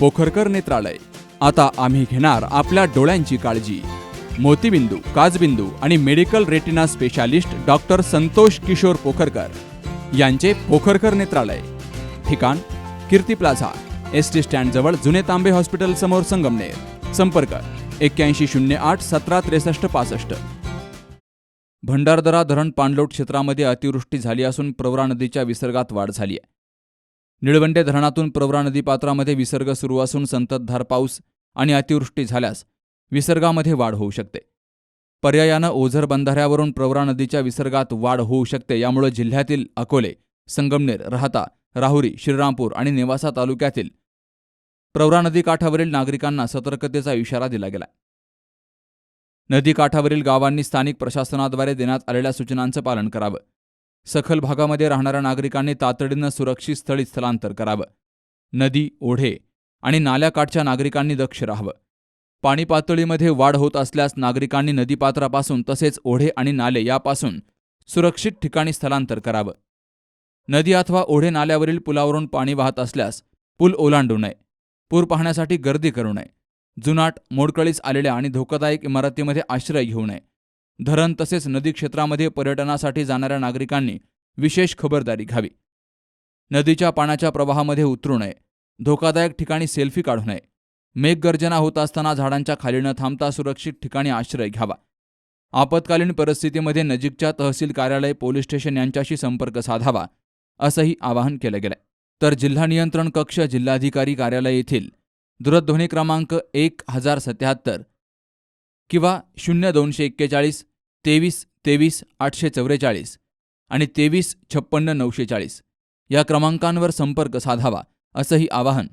पोखरकर नेत्रालय. आता आम्ही घेणार आपल्या डोळ्यांची काळजी. मोतीबिंदू काजबिंदू आणि medical retina specialist doctor Santosh Kishor Pokharkar यांचे पोखरकर नेत्रालय. ठिकाण कीर्ती प्लाझा एस टी स्टँडजवळ जुने तांबे हॉस्पिटल समोर संगमनेर. संपर्क एक्क्याऐंशी शून्य आठ सतरा त्रेसष्ट पासष्ट. भंडारदरा धरण पाणलोट क्षेत्रामध्ये अतिवृष्टी झाली असून प्रवरा नदीच्या विसर्गात वाढ झाली आहे. निळवंडे धरणातून प्रवरा नदी पात्रामध्ये विसर्ग सुरू असून संततधार पाऊस आणि अतिवृष्टी झाल्यास विसर्गामध्ये वाढ होऊ शकते. पर्यायानं ओझर बंधाऱ्यावरून प्रवरा नदीच्या विसर्गात वाढ होऊ शकते यामुळे जिल्ह्यातील अकोले संगमनेर राहता राहुरी श्रीरामपूर आणि नेवासा तालुक्यातील प्रवरा नदी काठावरील नागरिकांना सतर्कतेचा इशारा दिला गेला. नदी काठावरील गावांनी स्थानिक प्रशासनाद्वारे देण्यात आलेल्या सूचनांचं पालन करावं. सखल भागामध्ये राहणाऱ्या नागरिकांनी तातडीनं सुरक्षित स्थळी स्थलांतर करावं. नदी ओढे आणि नाल्याकाठच्या नागरिकांनी दक्ष राहावं. पाणी पातळीमध्ये वाढ होत असल्यास नागरिकांनी नदीपात्रापासून तसेच ओढे आणि नाले यापासून सुरक्षित ठिकाणी स्थलांतर करावं. नदी अथवा ओढे नाल्यावरील पुलावरून पाणी वाहत असल्यास पूल ओलांडू नये. पूर पाहण्यासाठी गर्दी करू नये. जुनाट मोडकळीस आलेल्या आणि धोकादायक इमारतीमध्ये आश्रय घेऊ नये. धरण तसेच नदी क्षेत्रामध्ये पर्यटनासाठी जाणाऱ्या नागरिकांनी विशेष खबरदारी घ्यावी. नदीच्या पाण्याच्या प्रवाहामध्ये उतरू नये. धोकादायक ठिकाणी सेल्फी काढू नये. मेघगर्जना होत असताना झाडांच्या खाली न थांबता सुरक्षित ठिकाणी आश्रय घ्यावा. आपत्कालीन परिस्थितीमध्ये नजीकच्या तहसील कार्यालय पोलीस स्टेशन यांच्याशी संपर्क साधावा असंही आवाहन केलं गेलंय. तर जिल्हा नियंत्रण कक्ष जिल्हाधिकारी कार्यालय येथील दूरध्वनी क्रमांक एक हजार सत्याहत्तर किंवा शून्य दोनशे एक्केचाळीस तेवीस तेवीस आठशे चौवेचाळीस आणि तेवीस छप्पन्न नऊशे चाळीस. या क्रमांकांवर संपर्क साधावा असंही आवाहन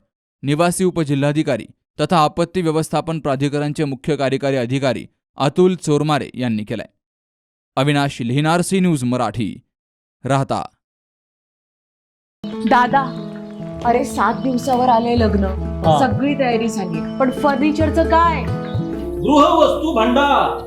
निवासी उपजिल्हाधिकारी तथा आपत्ती व्यवस्थापन प्राधिकरणचे मुख्य कार्यकारी अधिकारी अतुल चोरमारे यांनी केलंय. अविनाश लिहिनार सी न्यूज मराठी राहता. दादा अरे सात दिवसावर आले लग्न. सगळी तयारी झाली पण फर्निचरचं काय? गृहवस्तू भांडार.